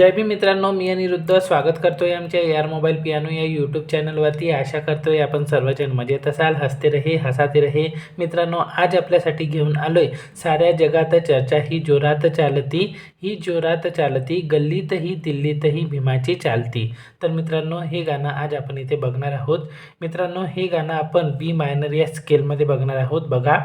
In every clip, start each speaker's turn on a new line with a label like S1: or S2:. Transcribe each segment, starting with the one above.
S1: जय भी मित्रांनो मी अनिरुद्ध स्वागत करतो आहे आमच्या यार मोबाईल पियानो या यूट्यूब चॅनलवरती आशा करतो आहे आपण सर्वजण मजेत असाल हसते रहे हसाते रहे. मित्रांनो आज आपल्यासाठी घेऊन आलो आहे साऱ्या जगात चर्चा ही जोरात चालती ही जोरात चालती गल्लीतही दिल्लीतही भीमाची चालती. तर मित्रांनो हे गाणं आज आपण इथे बघणार आहोत. मित्रांनो हे गाणं आपण बी मायनर या स्केलमध्ये बघणार आहोत. बघा.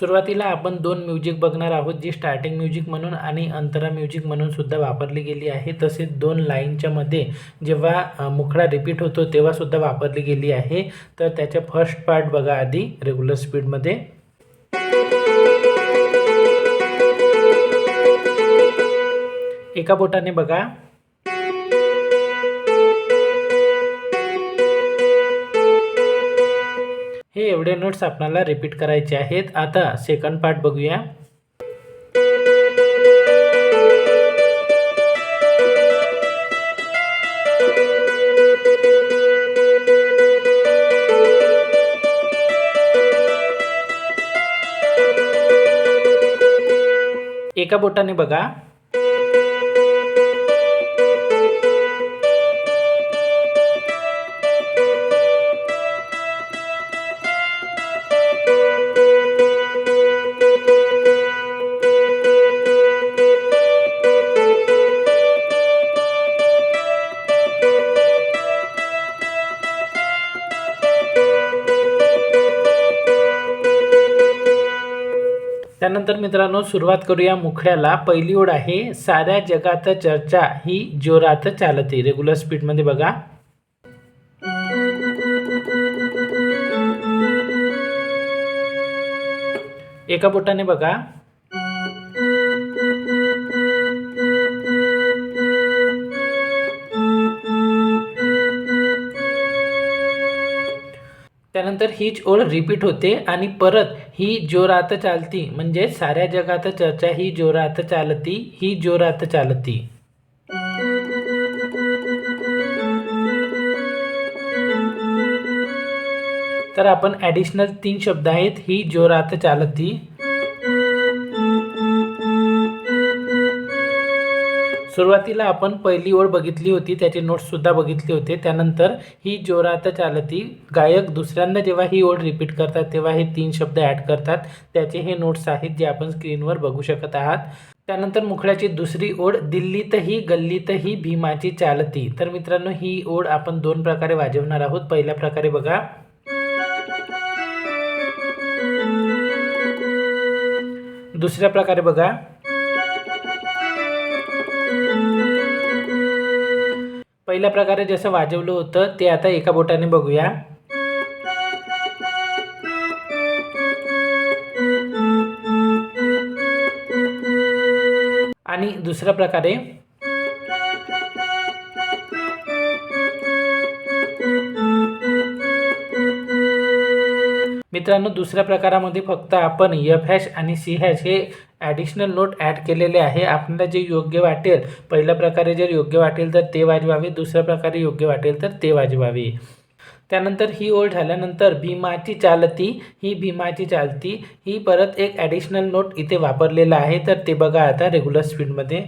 S1: सुरुवातीला आपण दोन म्युझिक बघणार आहोत जी स्टार्टिंग म्युझिक म्हणून आणि अंतरा म्युझिक म्हणून सुद्धा वापरली गेली आहे. तसेच दोन लाईनच्या मध्ये जेव्हा मुखडा रिपीट होतो तेव्हा सुद्धा वापरली गेली आहे. तर त्याच्या फर्स्ट पार्ट बघा आधी रेग्युलर स्पीडमध्ये एका बोटाने बघा. हे एवढे नोट्स आपल्याला रिपीट करायचे आहेत. आता सेकंड पार्ट बघूया. एका बोटाने बघा. त्यानंतर मित्रांनो सुरुवात करूया मुखड्याला. पहिली ओढ आहे साऱ्या जगात चर्चा ही जोरात चालते. रेग्युलर स्पीडमध्ये बघा. एका बोटाने बघा. त्यानंतर हीच ओळ रिपीट होते आणि परत ही जोरात चालती म्हणजे साऱ्या जगात चर्चा ही जोरात चालती ही जोरात चालती. तर आपण ॲडिशनल तीन शब्द आहेत ही जोरात चालती. सुरुवातीला आपण पहिली ओळ बघितली होती त्याचे नोट्ससुद्धा बघितले होते. त्यानंतर ही जोरात चालती गायक दुसऱ्यांदा जेव्हा ही ओळ रिपीट करतात तेव्हा हे तीन शब्द ॲड करतात. त्याचे हे नोट्स आहेत जे आपण स्क्रीनवर बघू शकत आहात. त्यानंतर मुखड्याची दुसरी ओढ दिल्लीतही गल्लीतही भीमाची चालती. तर मित्रांनो ही ओढ आपण दोन प्रकारे वाजवणार आहोत. पहिल्या प्रकारे बघा. दुसऱ्या प्रकारे बघा. पहिल्या प्रकारे जसं वाजवलं होतं ते आता एका बोटाने बघूया. आणि दुसऱ्या प्रकारे. मित्रांनो दुसऱ्या प्रकारामध्ये फक्त आपण एफ हॅश आणि सी हॅश हे ॲडिशनल नोट ॲड केलेले आहे. आपल्याला जे योग्य वाटेल पहिल्या प्रकारे जर योग्य वाटेल तर ते वाजवावे दुसऱ्या प्रकारे योग्य वाटेल तर ते वाजवावे. त्यानंतर ही ओळ झाल्यानंतर भीमाची चालती ही भीमाची चालती ही परत एक ॲडिशनल नोट इथे वापरलेला आहे. तर ते बघा आता रेग्युलर स्पीडमध्ये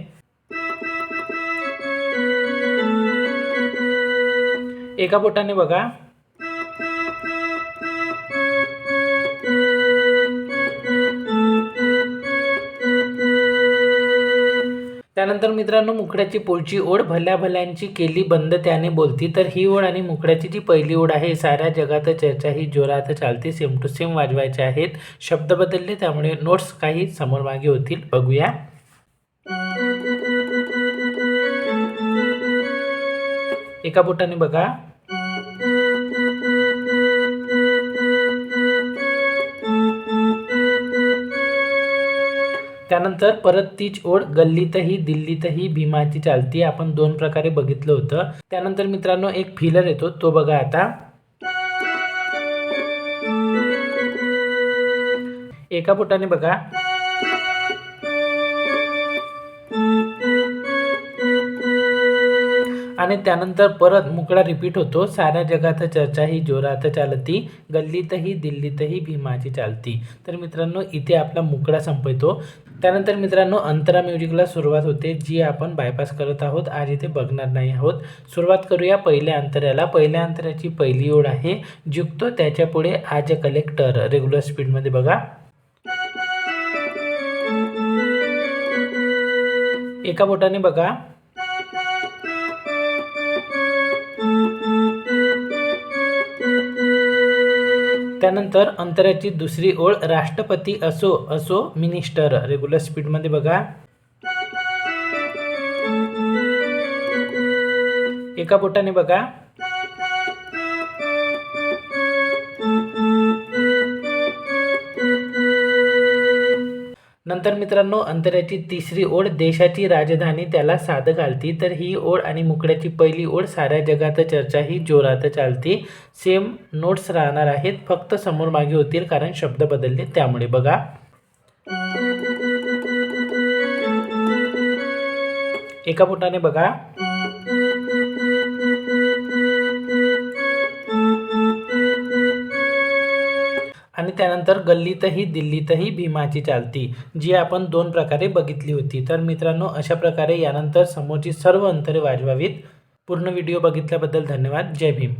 S1: एका बोटाने बघा. त्यानंतर मित्रांनो मुखड्याची पुढची ओढ भल्या भल्यांची केली बंद त्याने बोलती. तर ही ओढ आणि मुखड्याची जी पहिली ओढ आहे साऱ्या जगात चर्चा ही जोरात चालते. सेम टू सेम वाजवायचे आहेत. शब्द बदलले त्यामुळे नोट्स काही समोर मागे होतील. बघूया. एका बोटाने बघा. त्यानंतर परत तीच ओढ गल्लीतही दिल्लीतही भीमाची चालती. आपण दोन प्रकारे बघितलं होतं. त्यानंतर मित्रांनो एक फिलर येतो. तो बघा आता. एका बोटाने बघा. आणि त्यानंतर परत मुकडा रिपीट होतो. साऱ्या जगात चर्चा ही जोरात चालती. गल्लीतही दिल्लीतही भीमाची चालती. तर मित्रांनो इथे आपला मुकडा संपवतो त्यानंतर मित्रांनो अंतरा म्युझिकला सुरुवात होते जी आपण बायपास करत आहोत. आज इथे बघणार नाही आहोत. सुरुवात करूया पहिल्या अंतऱ्याला. पहिल्या अंतऱ्याची पहिली ओळ आहे जुकतो. त्याच्यापुढे आज कलेक्टर रेग्युलर स्पीडमध्ये बघा. एका बोटाने बघा. त्यानंतर अंतराची दुसरी ओळ राष्ट्रपती असो असो मिनिस्टर. रेग्युलर स्पीडमध्ये बघा. एका बोटाने बघा. नंतर मित्रांनो अंतराची तिसरी ओळ देशाची राजधानी त्याला साधं घालती. तर ही ओळ आणि मुकड्याची पहिली ओळ साऱ्या जगात चर्चा ही जोरात चालती. सेम नोट्स राहणार आहेत फक्त समोर मागे होतील कारण शब्द बदलले त्यामुळे. बघा. एका बोटाने बघा. आणि त्यानंतर गल्लीतही दिल्लीतही भीमाची चालती जी आपण दोन प्रकारे बघितली होती. तर मित्रांनो अशा प्रकारे यानंतर समोरची सर्व अंतरे वाजवावीत. पूर्ण व्हिडिओ बघितल्याबद्दल धन्यवाद. जय भीम.